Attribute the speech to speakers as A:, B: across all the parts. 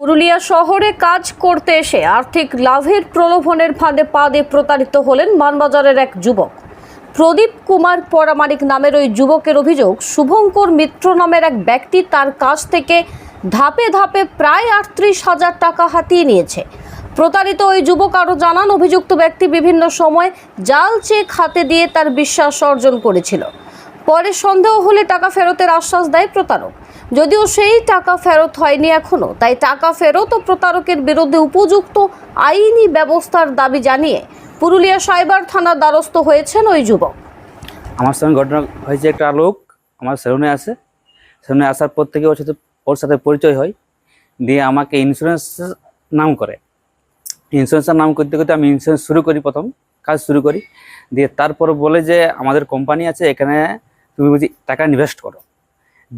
A: পুরুলিয়া শহরে কাজ করতে এসে আর্থিক লাভের প্রলোভনের ফাঁদে পা দিয়ে প্রতারিত হলেন মানবাজারের এক যুবক। প্রদীপ কুমার পরামানিক নামের ওই যুবকের অভিযোগ, শুভঙ্কর মিত্র নামের এক ব্যক্তি তার কাছ থেকে ধাপে ধাপে প্রায় আটত্রিশ হাজার টাকা হাতিয়ে নিয়েছে। প্রতারিত ওই যুবক আরও জানান, অভিযুক্ত ব্যক্তি বিভিন্ন সময় জাল চেক হাতে দিয়ে তার বিশ্বাস অর্জন করেছিল। পরে সন্দেহ হলে টাকা ফেরতের আশ্বাস দেয় প্রতারক। যদিও সেই টাকা ফেরত হয়নি এখনও, তাই টাকা ফেরত ও প্রতারকের বিরুদ্ধে উপযুক্ত আইনি ব্যবস্থার দাবি জানিয়ে পুরুলিয়া সাইবার থানার দ্বারস্থ হয়েছেন ওই যুবক।
B: আমার সঙ্গে ঘটনা হয়েছে একটা লোক আমার সেলুনে আসে। সেলুনে আসার পর থেকে ওর সাথে ওর সাথে পরিচয় হয়। দিয়ে আমাকে ইন্স্যুরেন্স নাম করে। ইন্স্যুরেন্সের নাম করতে করতে আমি ইন্স্যুরেন্স শুরু করি প্রথম, কাজ শুরু করি। দিয়ে তারপর বলে যে, আমাদের কোম্পানি আছে, এখানে তুমি বুঝি টাকা ইনভেস্ট করো।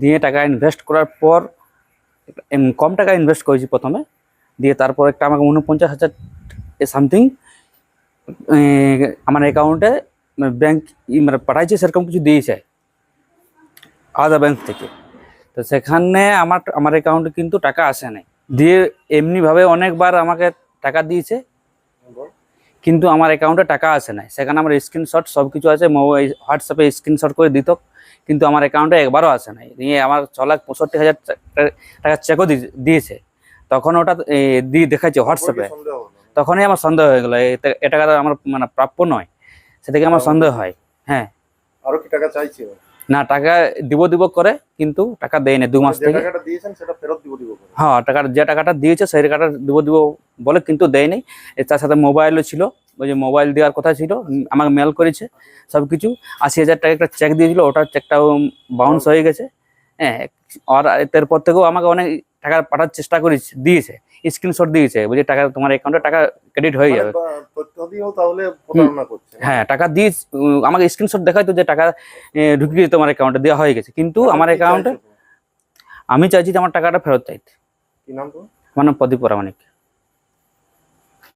B: দিয়ে টাকা ইনভেস্ট করার পর কম টাকা ইনভেস্ট করেছি প্রথমে। দিয়ে তারপর একটা আমাকে উনপঞ্চাশ হাজার সামথিং আমার অ্যাকাউন্টে ব্যাংক মানে পাঠাইছে, সেরকম কিছু দিয়েছে। আলাদা ব্যাংক থেকে। তো সেখানে আমার আমার অ্যাকাউন্টে কিন্তু টাকা আসে নাই। দিয়ে এমনিভাবে অনেকবার আমাকে টাকা দিয়েছে। কিন্তু আমার অ্যাকাউন্টে টাকা আসে নাই। সেখানে আমার স্ক্রিনশট সব কিছু আছে মোবাইল হোয়াটসঅ্যাপে স্ক্রিনশট করে দিত কিন্তু আমার অ্যাকাউন্টে একবারও আসে নাই। দিয়ে আমার ছ লাখ পঁয়ষট্টি হাজার টাকা চেকও দিয়েছে। তখন ওটা দিয়ে দেখাচ্ছে হোয়াটসঅ্যাপে তখনই আমার সন্দেহ হয়ে গেলো এ- এটা আমার মানে প্রাপ্য নয়। সে থেকে আমার সন্দেহ হয় হ্যাঁ।
C: আরও কি টাকা চাইছে?
B: না টাকা দিব দিব করে কিন্তু টাকা দেয় না দু মাস থেকে।
C: টাকাটা
B: হ্যাঁ টাকা যে টাকাটা দিয়েছে সেই টাকাটা দিব দিব বলে কিন্তু দেয়নি এ তার সাথে মোবাইলও ছিল ওই যে মোবাইল দেওয়ার কথা ছিল আমাকে মেল করেছে সব কিছু। আশি হাজার টাকা একটা চেক দিয়েছিল ওটার চেকটাও বাউন্স হয়ে গেছে। হ্যাঁ আর এরপর থেকেও আমাকে অনেক টাকা পাঠার চেষ্টা করেছে দিয়েছে। স্ক্রিনশট দিয়েছে বলছে টাকা তোমার অ্যাকাউন্টে টাকা ক্রেডিট হয়ে যাবে।
C: মানে বা- তথ্য দিয়েও তাহলে প্রতারণা করছে।
B: হ্যাঁ টাকা দিয়ে আমাকে স্ক্রিনশট দেখাইতো যে টাকা ঢুকে ঢুকিয়ে তোমার অ্যাকাউন্টে দেওয়া হয়ে গেছে। কিন্তু আমার অ্যাকাউন্টে আমি চাইছি যে আমার টাকাটা ফেরত চাইতে।
C: কি তো
B: আমার নাম প্রদীপ পরামানিক।